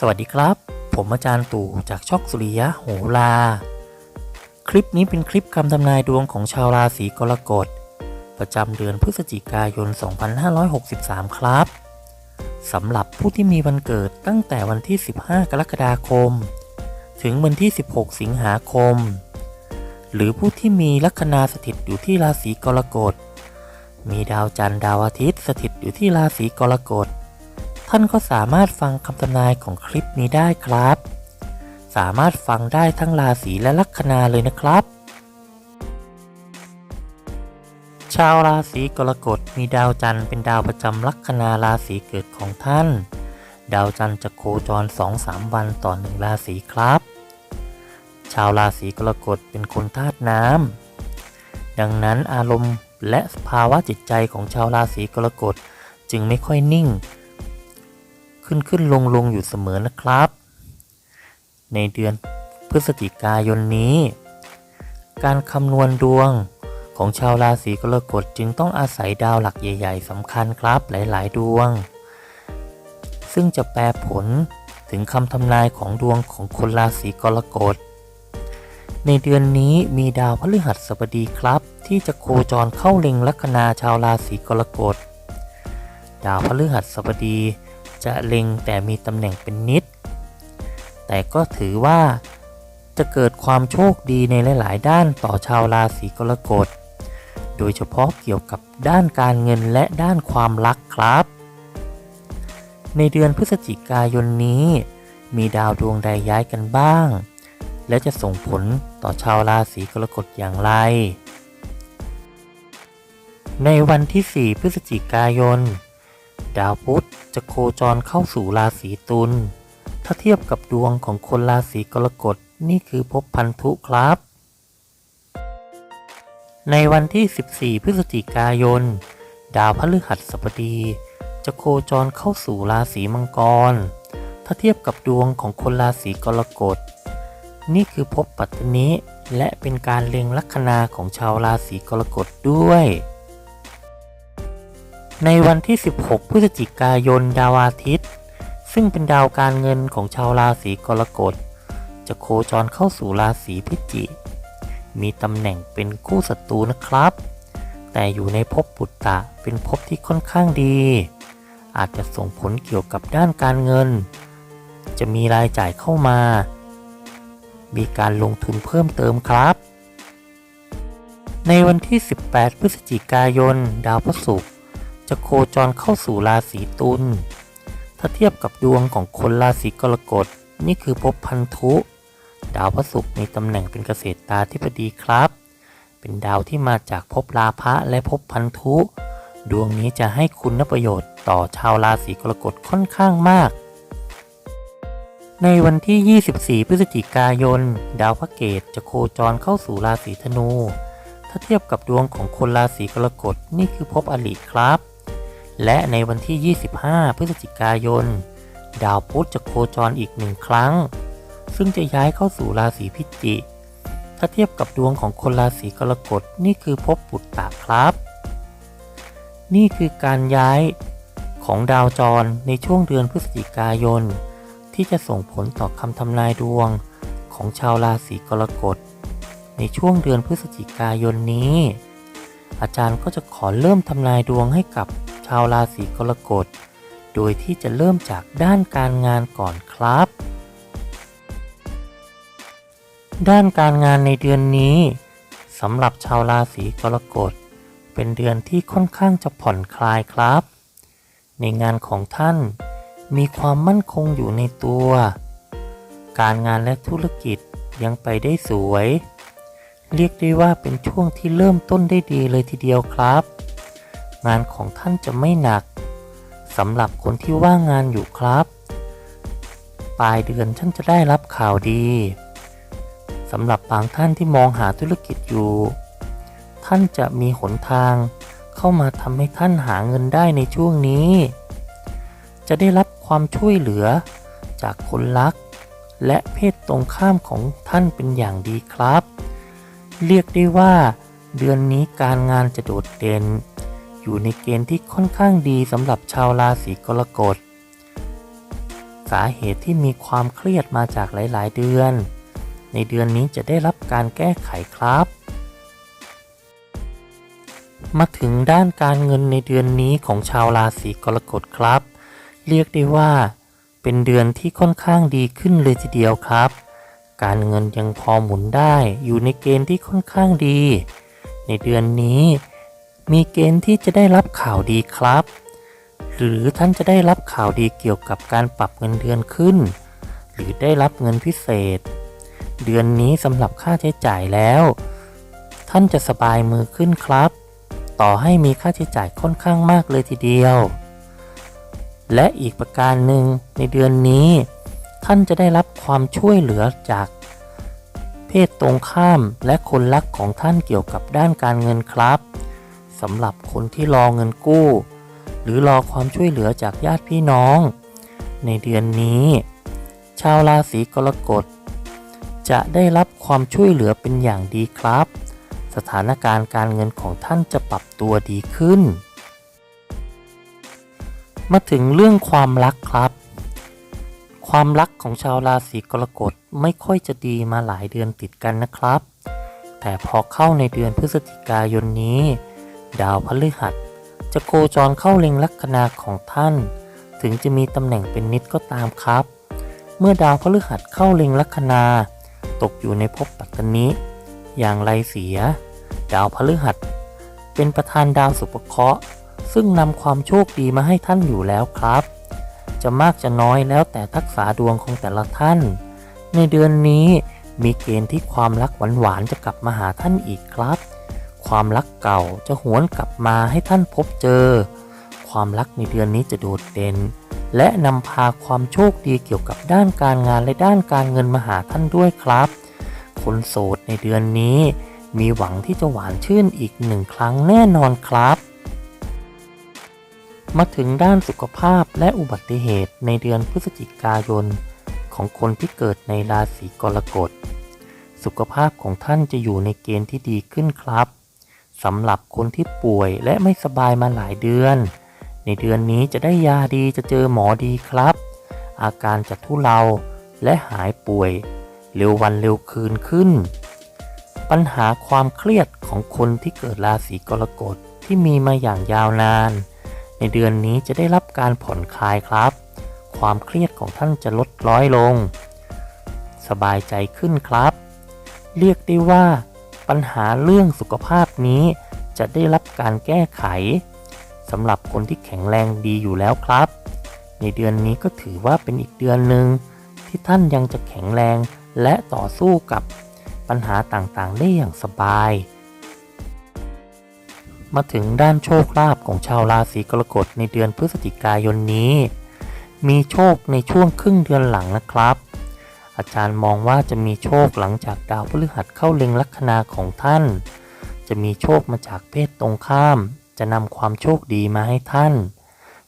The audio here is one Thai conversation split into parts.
สวัสดีครับ ผมอาจารย์ตู่จากช่องสุริยะโหรา คลิปนี้เป็นคลิปคำทำนายดวงของชาวราศีกรกฎ ประจำเดือนพฤศจิกายน 2563 ครับสำหรับผู้ที่มีวันเกิดตั้งแต่วันที่ 15 กรกฎาคม ถึงวันที่ 16 สิงหาคม หรือผู้ที่มีลัคนาสถิตอยู่ที่ราศีกรกฎ มีดาวจันทร์ดาวอาทิตย์สถิตอยู่ที่ราศีกรกฎ ท่านก็สามารถฟังคำทำนายของคลิปนี้ได้ครับ สามารถฟังได้ทั้งราศีและลัคนาเลยนะครับ ชาวราศีกรกฎมีดาวจันทร์เป็นดาวประจำลัคนาราศีเกิดของท่าน ดาวจันทร์จะโคจร 2-3 วันต่อหนึ่งราศีครับ ชาวราศีกรกฎเป็นคนธาตุน้ำดังนั้นอารมณ์และภาวะจิตใจของชาวราศีกรกฎจึงไม่ค่อยนิ่ง ขึ้นขึ้นลงลงอยู่เสมอนะครับ ในเดือนพฤศจิกายนนี้ การคำนวณดวงของชาวราศีกรกฎจึงต้องอาศัยดาวหลักใหญ่ ๆสำคัญครับหลายๆ ดวง ซึ่งจะแปลผลถึงคำทำนายของดวงของคนราศีกรกฎในเดือนนี้มีดาวพฤหัสบดีครับ ที่จะโคจรเข้าเล็งลัคนาชาวราศีกรกฎ ดาวพฤหัสบดี จะเล็งแต่มีตำแหน่งเป็นนิด แต่ก็ถือว่าจะเกิดความโชคดีในหลาย ๆ ด้านต่อชาวราศีกรกฎ โดยเฉพาะเกี่ยวกับด้านการเงินและด้านความรักครับ ในเดือนพฤศจิกายนนี้ มีดาวดวงใดย้ายกันบ้าง และจะส่งผลต่อชาวราศีกรกฎอย่างไร ในวันที่ 4 พฤศจิกายน ดาวพุธจะโคจรเข้าสู่ราศีตุล ถ้าเทียบกับดวงของคนราศีกรกฎนี่คือภพพันธุครับ ในวันที่ 14 พฤศจิกายน ดาวพฤหัสบดีจะโคจรเข้าสู่ราศีมังกร ถ้าเทียบกับดวงของคนราศีกรกฎ นี่คือภพปัตตนิและเป็นการเล็งลัคนาของชาวราศีกรกฎด้วย ในวันที่ 16 พฤศจิกายนดาวอาทิตย์ ซึ่งเป็นดาวการเงินของชาวราศีกรกฎ จะโคจรเข้าสู่ราศีพิจิกมีตำแหน่งเป็นคู่ศัตรูนะครับ แต่อยู่ในภพปุตตะเป็นภพที่ค่อนข้างดี อาจจะส่งผลเกี่ยวกับด้านการเงิน จะมีรายจ่ายเข้ามา มีการลงทุนเพิ่มเติมครับ ในวันที่ 18 พฤศจิกายน ดาวพฤหัส จะโคจรเข้าสู่ราศีตุล ถ้าเทียบกับดวงของคนราศีกรกฎนี่คือภพพันธุ ดาวพฤหัสมีตำแหน่งเป็นเกษตรตาธิบดีครับ เป็นดาวที่มาจากภพราพะและภพพันธุ ดวงนี้จะให้คุณประโยชน์ต่อชาวราศีกรกฎค่อนข้างมาก ในวันที่ 24 พฤศจิกายน ดาวพระเกตจะโคจรเข้าสู่ราศีธนู ถ้าเทียบกับดวงของคนราศีกรกฎนี่คือภพอลิครับ และในวันที่ 25 พฤศจิกายน ดาวพุธจะโคจรอีกหนึ่งครั้ง ซึ่งจะย้ายเข้าสู่ราศีพิจิกถ้าเทียบกับดวงของคนราศีกรกฎนี่คือภพปุตตะครับ นี่คือการย้ายของดาวจรในช่วงเดือนพฤศจิกายน ที่จะส่งผลต่อคำทำนายดวงของชาวราศีกรกฎในช่วงเดือนพฤศจิกายนนี้ อาจารย์ก็จะขอเริ่มทำนายดวงให้กับ ชาวราศีกรกฎ โดยที่จะเริ่มจากด้านการงานก่อนครับ ด้านการงานในเดือนนี้สำหรับชาวราศีกรกฎ เป็นเดือนที่ค่อนข้างจะผ่อนคลายครับ ในงานของท่านมีความมั่นคงอยู่ในตัว การงานและธุรกิจยังไปได้สวย เรียกได้ว่าเป็นช่วงที่เริ่มต้นได้ดีเลยทีเดียวครับ งานของท่านจะไม่หนักสำหรับคนที่ว่างงานอยู่ครับ ปลายเดือนท่านจะได้รับข่าวดีสำหรับบางท่านที่มองหาธุรกิจอยู่ ท่านจะมีหนทางเข้ามาทำให้ท่านหาเงินได้ในช่วงนี้ จะได้รับความช่วยเหลือจากคนรัก และเพศตรงข้ามของท่านเป็นอย่างดีครับ เรียกได้ว่า เดือนนี้การงานจะโดดเด่น อยู่ในเกณฑ์ที่ค่อนข้างดีสำหรับชาวราศีกรกฎ สาเหตุที่มีความเครียดมาจากหลาย ๆ เดือน ในเดือนนี้จะได้รับการแก้ไขครับ มาถึงด้านการเงินในเดือนนี้ของชาวราศีกรกฎครับ เรียกได้ว่า เป็นเดือนที่ค่อนข้างดีขึ้นเลยทีเดียวครับ การเงินยังพอหมุนได้อยู่ในเกณฑ์ที่ค่อนข้างดี ในเดือนนี้ มีเกณฑ์ที่จะได้รับข่าวดีครับ หรือท่านจะได้รับข่าวดีเกี่ยวกับการปรับเงินเดือนขึ้น หรือได้รับเงินพิเศษ เดือนนี้สำหรับค่าใช้จ่ายแล้ว ท่านจะสบายมือขึ้นครับ ต่อให้มีค่าใช้จ่ายค่อนข้างมากเลยทีเดียว และอีกประการหนึ่งในเดือนนี้ ท่านจะได้รับความช่วยเหลือจากเพศตรงข้ามและคนรักของท่านเกี่ยวกับด้านการเงินครับ สำหรับคนที่รอเงินกู้ หรือรอความช่วยเหลือจากญาติพี่น้อง ในเดือนนี้ ชาวราศีกรกฎจะได้รับความช่วยเหลือเป็นอย่างดีครับ สถานการณ์การเงินของท่านจะปรับตัวดีขึ้น มาถึงเรื่องความรักครับ ความรักของชาวราศีกรกฎไม่ค่อยจะดีมาหลายเดือนติดกันนะครับ แต่พอเข้าในเดือนพฤศจิกายนนี้ ดาวพฤหัส จะโคจรเข้าเล็งลัคนาของท่าน ถึงจะมีตำแหน่งเป็นนิดก็ตามครับ เมื่อดาวพฤหัสเข้าเล็งลัคนา ตกอยู่ในภพปัตตนิอย่างไรเสีย ดาวพฤหัส เป็นประธานดาวสุภเคราะห์ซึ่งนำความโชคดีมาให้ท่านอยู่แล้วครับ จะมากจะน้อยแล้วแต่ทักษะดวงของแต่ละท่าน ในเดือนนี้มีเกณฑ์ที่ความรักหวานๆจะกลับมาหาท่านอีกครับ ความรักเก่าจะหวนกลับมาให้ท่านพบเจอ ความรักในเดือนนี้จะโดดเด่น และนำพาความโชคดีเกี่ยวกับด้านการงานและด้านการเงินมาหาท่านด้วยครับ คนโสดในเดือนนี้ มีหวังที่จะหวานชื่นอีกหนึ่งครั้งแน่นอนครับ มาถึงด้านสุขภาพและอุบัติเหตุในเดือนพฤศจิกายน ของคนที่เกิดในราศีกรกฎ สุขภาพของท่านจะอยู่ในเกณฑ์ที่ดีขึ้นครับ สำหรับคนที่ป่วยและไม่สบายมาหลายเดือน ในเดือนนี้จะได้ยาดีจะเจอหมอดีครับ อาการจะทุเลาและหายป่วย เร็ววันเร็วคืนขึ้น ปัญหาความเครียดของคนที่เกิดราศีกรกฎที่มีมาอย่างยาวนาน ในเดือนนี้จะได้รับการผ่อนคลายครับ ความเครียดของท่านจะลดร้อยลง สบายใจขึ้นครับ เรียกได้ว่า ปัญหาเรื่องสุขภาพนี้ จะได้รับการแก้ไขสำหรับคนที่แข็งแรงดีอยู่แล้วครับ ในเดือนนี้ก็ถือว่าเป็นอีกเดือนหนึ่งที่ท่านยังจะแข็งแรงและต่อสู้กับปัญหาต่างๆ ได้อย่างสบาย มาถึงด้านโชคลาภของชาวราศีกรกฎในเดือนพฤศจิกายนนี้ มีโชคในช่วงครึ่งเดือนหลังนะครับ อาจารย์มองว่าจะมีโชคหลังจากดาวพฤหัสเข้าเล็งลัคนาของท่าน จะมีโชคมาจากเพศตรงข้าม จะนำความโชคดีมาให้ท่าน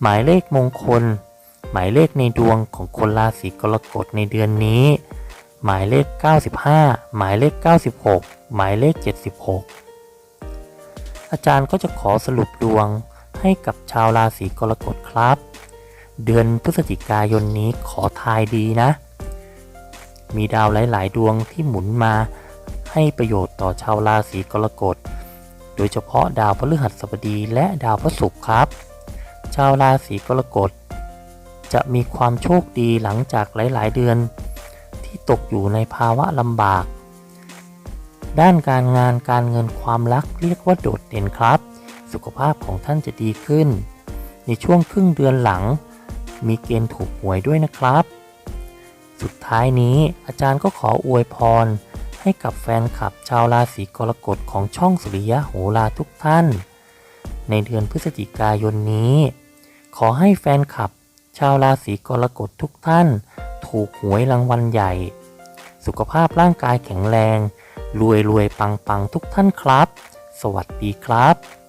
หมายเลขมงคล หมายเลขในดวงของคนราศีกรกฎในเดือนนี้ หมายเลข 95 หมายเลข 96 หมายเลข 76 อาจารย์ก็จะขอสรุปดวงให้กับชาวราศีกรกฎครับ เดือนพฤศจิกายนนี้ขอทายดีนะ มีดาวหลาย ๆ ดวงที่หมุนมาให้ประโยชน์ต่อชาวราศีกรกฎ โดยเฉพาะดาวพฤหัสบดีและดาวพระศุกร์ครับ ชาวราศีกรกฎ จะมีความโชคดีหลังจากหลาย ๆ เดือน ที่ตกอยู่ในภาวะลำบาก ด้านการงานการเงินความรักเรียกว่าโดดเด่นครับ สุขภาพของท่านจะดีขึ้น ในช่วงครึ่งเดือนหลัง มีเกณฑ์ถูกหวยด้วยนะครับ สุดท้ายนี้อาจารย์ก็ขออวยพร ให้กับแฟนคลับชาวราศีกรกฎของช่องสุริยะโหราทุกท่าน ในเดือนพฤศจิกายนนี้ ขอให้แฟนคลับชาวราศีกรกฎทุกท่าน ถูกหวยรางวัลใหญ่ สุขภาพร่างกายแข็งแรง รวยรวยปังปังทุกท่านครับ สวัสดีครับ